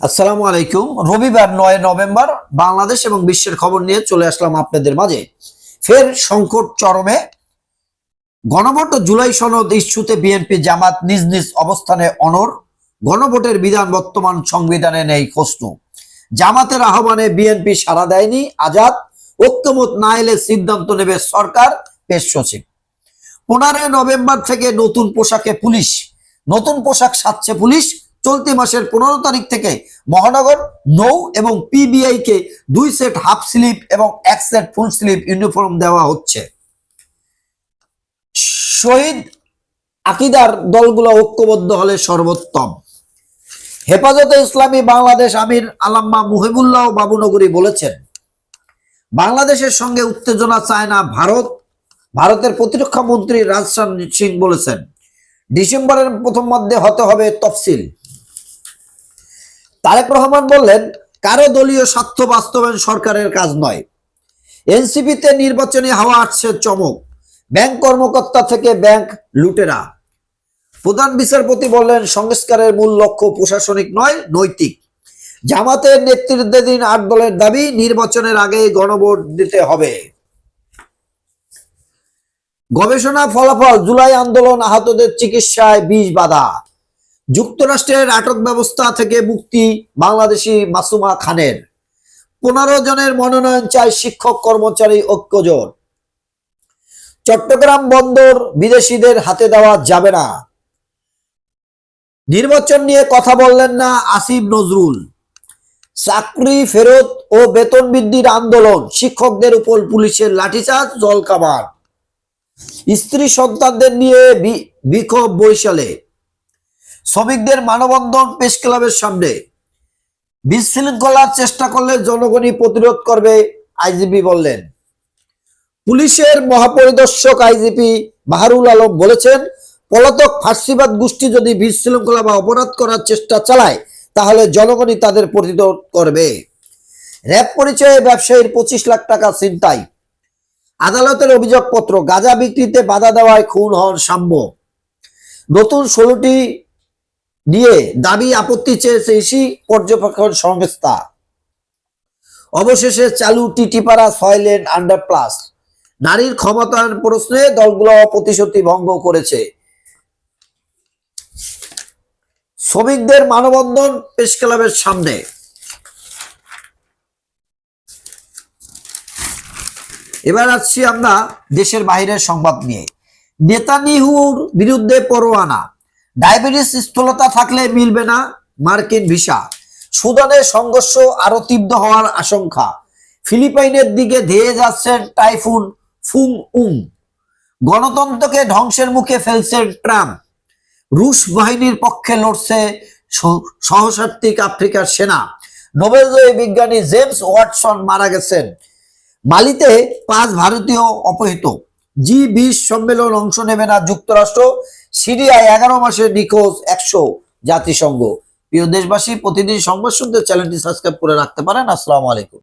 আসসালামু আলাইকুম। রবিবার নয় নভেম্বর বাংলাদেশ এবং বিশ্বের খবর নিয়ে চলে আসলাম আপনাদের মাঝে। ফের সংকট চরমে। গণভোট জুলাই সনদ ইস্যুতে বিএনপি জামাত নিজ নিজ অবস্থানে অনর গণভোটের বিধান বর্তমান সংবিধানে নেই প্রশ্ন। জামাতের আহ্বানে বিএনপি সাড়া দেয়নি, আজাদ। ঐক্যমত না এলে সিদ্ধান্ত নেবে সরকার, পেশ সচিব। পনেরোই নভেম্বর থেকে নতুন পোশাকে পুলিশ। নতুন পোশাক সাজছে পুলিশ। চলতি মাসের পনেরো তারিখ থেকে মহানগর নৌ এবং পিবিআই কে দুই সেট হাফ স্লিপ এবং এক সেট ফুল স্লিপ ইউনিফর্ম দেওয়া হচ্ছে। শহীদ আকিদার দলগুলো ঐক্যবদ্ধ হলে সর্বোত্তম। হেফাজতে ইসলামী বাংলাদেশ আমির আলাম্মা মুহিবুল্লাহ বাবুনগরী বলেছেন, বাংলাদেশের সঙ্গে উত্তেজনা চায় না ভারত। ভারতের প্রতিরক্ষা মন্ত্রী রাজস্থান সিং বলেছেন, ডিসেম্বরের প্রথম মধ্যে হতে হবে তফসিল। তারেক রহমান বললেন, কারও দলীয় স্বার্থ বাস্তবায়ন সরকারের কাজ নয়। এনসিপিতে নির্বাচনী হাওয়া আসছে চমক। ব্যাংক কর্মকর্তা থেকে ব্যাংক লুটেরা। প্রধান বিচারপতি বললেন, সংস্কারের মূল লক্ষ্য প্রশাসনিক নয়, নৈতিক। জামাতের নেতৃত্বাধীন আট দলের দাবি, নির্বাচনের আগে গণভোট দিতে হবে। গবেষণা ফলাফল, জুলাই আন্দোলন আহতদের চিকিৎসায় বিষ বাধা। যুক্তরাষ্ট্রের আটক ব্যবস্থা থেকে মুক্তি বাংলাদেশি মাসুমা খানের। পনেরো জনের মনোনয়ন চায় শিক্ষক, কর্মচারী, ঐক্যজোট। চট্টগ্রাম বন্দর বিদেশিদের হাতে দেওয়া যাবে না। নির্বাচন নিয়ে কথা বললেন না আসিফ নজরুল। চাকরি ফেরত ও বেতন বৃদ্ধির আন্দোলন, শিক্ষকদের উপর পুলিশের লাঠিচার্জ জলকাবার স্ত্রী সন্তানদের নিয়ে বিক্ষোভ বরিশালে। শ্রমিকদের মানবন্ধন প্রেস ক্লাবের সামনে। বিশৃঙ্খলার চেষ্টা করলে জনগণই প্রতিরোধ করবে, আইজিপি বললেন। পুলিশের মহাপরিদর্শক আইজিপি বাহারুল আলম বলেছেন, পলাতক ফার্সিবাদ গোষ্ঠী যদি বিশৃঙ্খলা বা অপরাধ করার চেষ্টা চালায়, তাহলে জনগণই তাদের প্রতিরোধ করবে। র্যাব পরিচয়ে ব্যবসায়ীর পঁচিশ লাখ টাকা ছিনতাই। আদালতের অভিযোগপত্র, গাঁজা বিক্রিতে বাধা দেওয়ায় খুন হন সাম্য। নতুন ষোলোটি নিয়ে দাবি আপত্তি চেয়েছে ইসি পর্যবেক্ষণ সংস্থা। অবশেষে চালু টিটিপাড়া ছয় লেন আন্ডারপ্লাস নারীর ক্ষমতায়ন প্রশ্নে দলগুলো প্রতিশ্রুতি ভঙ্গ করেছে। শ্রমিকদের মানবন্ধন প্রেস ক্লাবের সামনে। এবার আসছি আমরা দেশের বাইরের সংবাদ নিয়ে। নেতানিহুর বিরুদ্ধে পরোয়ানা। ডায়াবেটিস স্থূলতা থাকলে মিলবে না মার্কিন ভিসা। সুদানের সংঘর্ষ আরও তীব্র হওয়ার আশঙ্কা। ফিলিপাইনের দিকে ধেয়ে যাচ্ছেন টাইফুন ফুং উং। গণতন্ত্রকে ধ্বংসের মুখে ফেলছেন ট্রাম্প। রুশ বাহিনীর পক্ষে লড়ছে সহ- সহস্রাত্মিক আফ্রিকার সেনা। নোবেলজয়ী বিজ্ঞানী জেমস ওয়াটসন মারা গেছেন। মালিতে পাঁচ ভারতীয় অপহৃত। জি বিশ সম্মেলন অংশ নেবে না যুক্তরাষ্ট্র। সিরিয়ায় এগারো মাসে নিখোঁজ একশো জাতিসংঘ। প্রিয় দেশবাসী, প্রতিদিন সংবাদ শুনতে চ্যানেলটি সাবস্ক্রাইব করে রাখতে পারেন। আসসালামু আলাইকুম।